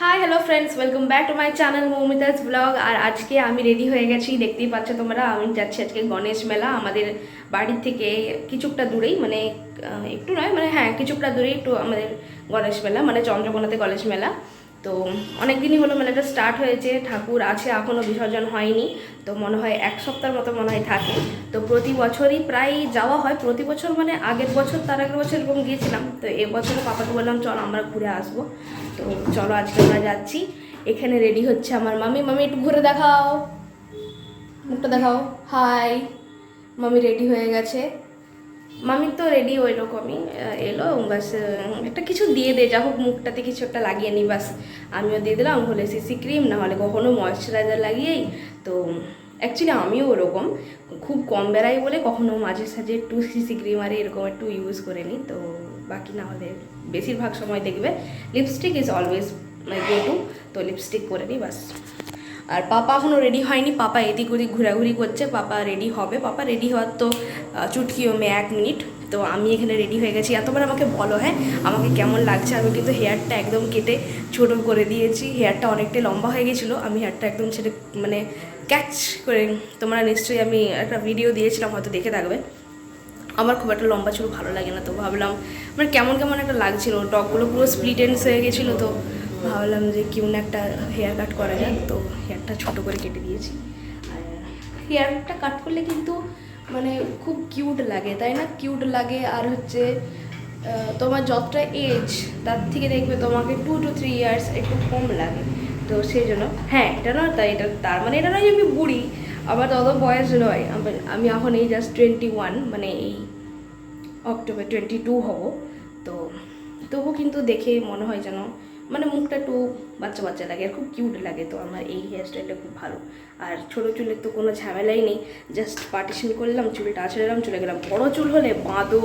Hi hello friends welcome back to my channel Moumita's blog আর আজকে আমি ready হয়ে গেছি। দেখতেই পাচ্ছ তোমরা, আমি যাচ্ছি আজকে গণেশ মেলা। আমাদের বাড়ির থেকে কিছুটা দূরেই মানে একটু নয় মানে হ্যাঁ কিছুটা দূরেই একটু আমাদের গণেশ মেলা মানে চন্দ্রকোনাতে গণেশ মেলা। তো অনেক দিনই হলো মানে মেলাটা স্টার্ট হয়েছে, ঠাকুর আছে এখনও বিসর্জন হয়নি, তো মনে হয় এক সপ্তাহের মতো মনে হয় থাকে। তো প্রতি বছরই প্রায় যাওয়া হয়, প্রতি বছর মানে আগের বছর, তার আগের বছর এরকম গিয়েছিলাম। তো এবছর পাপাকে বললাম, চল আমরা ঘুরে আসব। তো চলো আজকে আমরা যাচ্ছি। এখানে রেডি হচ্ছে আমার মামি। মামি, একটু ঘুরে দেখাও। মুখটা দেখাও। হাই মামি রেডি হয়ে গেছে। মামি তো রেডি ওই রকমই এলো, বাস একটা কিছু দিয়ে দে, যা হোক মুখটাতে কিছু একটা লাগিয়ে নি, বাস। আমিও দিয়ে দিলাম, হলে সিসি ক্রিম না হলে কখনো ময়শ্চারাইজার লাগিয়েই। তো অ্যাকচুয়ালি আমিও ওরকম, খুব কম বেড়াই বলে কখনো মাঝে সাঝে একটু সিসি ক্রিম আর এরকম একটু ইউজ করে নিই তো বাকি না হলে বেশিরভাগ সময় দেখবে lipstick is always my go to তো লিপস্টিক করে নিই বাস। আর পাপা এখনও রেডি হয়নি, পাপা এদিক ওদিক ঘোরাঘুরি করছে, পাপা রেডি হবে, পাপা রেডি হওয়ার তো আহ, চুটকি মে এক মিনিট। তো আমি এখানে রেডি হয়ে গেছি। এতবার আমাকে বলো হ্যাঁ আমাকে কেমন লাগছে? আমি কিন্তু হেয়ারটা একদম কেটে ছোটো করে দিয়েছি। হেয়ারটা অনেকটাই লম্বা হয়ে গেছিল। আমি হেয়ারটা একদম ছেড়ে মানে ক্যাচ করে তোমরা নিশ্চয়ই আমি একটা ভিডিও দিয়েছিলাম হয়তো দেখে থাকবে। আমার খুব একটা লম্বা চুল ভালো লাগে না তো ভাবলাম মানে কেমন কেমন একটা লাগছিল। টকগুলো পুরো স্প্লিট এন্ডস হয়ে গেছিল তো ভাবলাম যে কেউ না একটা হেয়ার কাট করা যাক। তো হেয়ারটা ছোট করে কেটে দিয়েছি। আর হেয়ারটা কাট করলে কিন্তু মানে খুব কিউট লাগে, তাই না? কিউট লাগে আর হচ্ছে তোমার যতটা এজ তার থেকে দেখবে তোমাকে টু টু থ্রি ইয়ার্স একটু কম লাগে। তো সেই জন্য হ্যাঁ এটা নয়, তাই এটা, তার মানে এটা নয় আমি বুড়ি আবার তত বয়স নয়। আমি এখন এই জাস্ট টোয়েন্টি ওয়ান মানে এই অক্টোবর টোয়েন্টি টু হব। তো তবু কিন্তু দেখে মনে হয় যেন মানে মুখটা একটু বাচ্চা বাচ্চা লাগে, আর খুব কিউট লাগে তো। আমার এই হেয়ার স্টাইলটা খুব ভালো। আর ছোটো চুলের তো কোনো ঝামেলাই নেই। জাস্ট পার্টিশন করলাম, চুলটা আছড়ালাম চলে গেলাম। বড়ো চুল হলে বাঁধো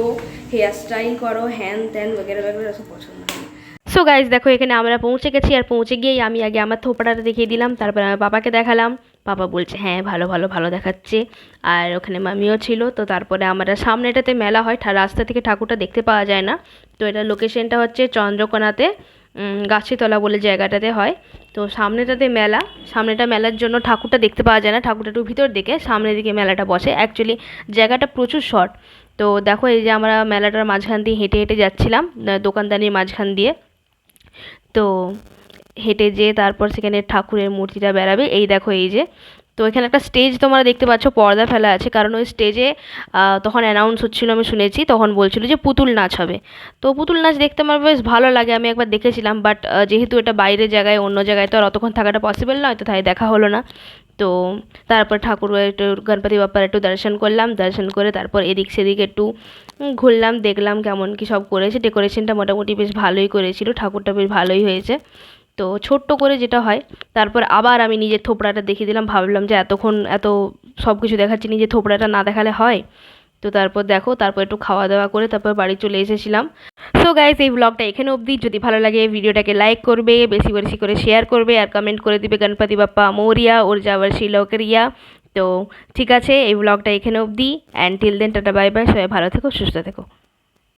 হেয়ার স্টাইল করো হ্যান ত্যান বগেরা বগেরা সব পছন্দ হয় সো গাইজ দেখো, এখানে আমরা পৌঁছে গেছি, আর পৌঁছে গিয়েই আমি আগে আমার থোপাটাটা দেখিয়ে দিলাম, তারপর আমার বাবাকে দেখালাম। বাবা বলছে হ্যাঁ ভালো ভালো ভালো দেখাচ্ছে। আর ওখানে মামিও ছিল, তো তারপরে আমরা সামনেটাতে মেলা হয় রাস্তা থেকে ঠাকুরটা দেখতে পাওয়া যায় না। তো এটা লোকেশনটা হচ্ছে চন্দ্রকোনাতে। গাছিতলা বলে জায়গাটাতে হয়। তো সামনেটাতে মেলা। সামনেটা মেলার জন্য ঠাকুরটা দেখতে পাওয়া যায় না। ঠাকুরটা একটু ভিতর দিকে, সামনের দিকে মেলাটা বসে। অ্যাকচুয়ালি জায়গাটা প্রচুর শর্ট তো দেখো এই যে আমরা মেলাটার মাঝখান দিয়ে হেঁটে হেঁটে যাচ্ছিলাম দোকানদানির মাঝখান দিয়ে। তো হেঁটে যেয়ে তারপর সেখানে ঠাকুরের মূর্তিটা বেরাবে এই দেখো এই যে তো এখানে একটা স্টেজ তোমরা দেখতে পাচ্ছ, পর্দা ফেলা আছে। কারণ ওই স্টেজে তখন অ্যানাউন্স হচ্ছিল, আমি শুনেছি। তখন বলছিল যে পুতুল নাচ হবে। তো পুতুল নাচ দেখতে আমার বেশ ভালো লাগে, আমি একবার দেখেছিলাম। বাট যেহেতু এটা বাইরের জায়গায়, অন্য জায়গায়, তো আর অতক্ষণ থাকাটা পসিবল নয়। তো তাই দেখা হলো না। তো তারপর ঠাকুর একটু গণপতি বাপ্পার একটু দর্শন করলাম। দর্শন করে তারপর এদিক সেদিক একটু ঘুরলাম, দেখলাম কেমন কি সব করেছে। ডেকোরেশনটা মোটামুটি বেশ ভালোই করেছিল। ঠাকুরটা বেশ ভালোই হয়েছে। তো ছোট্ট করে যেটা হয়, তারপর আবার আমি নিজের থোপড়াটা দেখিয়ে দিলাম, ভাবলাম যে এতক্ষণ এত সব কিছু দেখাচ্ছি নিজের থোপড়াটা না দেখালে হয়? তো তারপর দেখো, তারপর একটু খাওয়া দাওয়া করে তারপর বাড়ি চলে এসেছিলাম। সো গাইজ এই ব্লগটা এখানে অবধি। যদি ভালো লাগে, ভিডিওটাকে লাইক করবে, বেশি বেশি করে শেয়ার করবে, আর কমেন্ট করে দিবে গণপতি বাপ্পা, মৌরিয়া ওর যাওয়ার শিলকরিয়া তো ঠিক আছে, এই ব্লগটা এখানে অবধি। And till then tata bye bye সবাই ভালো থেকো, সুস্থ থেকো।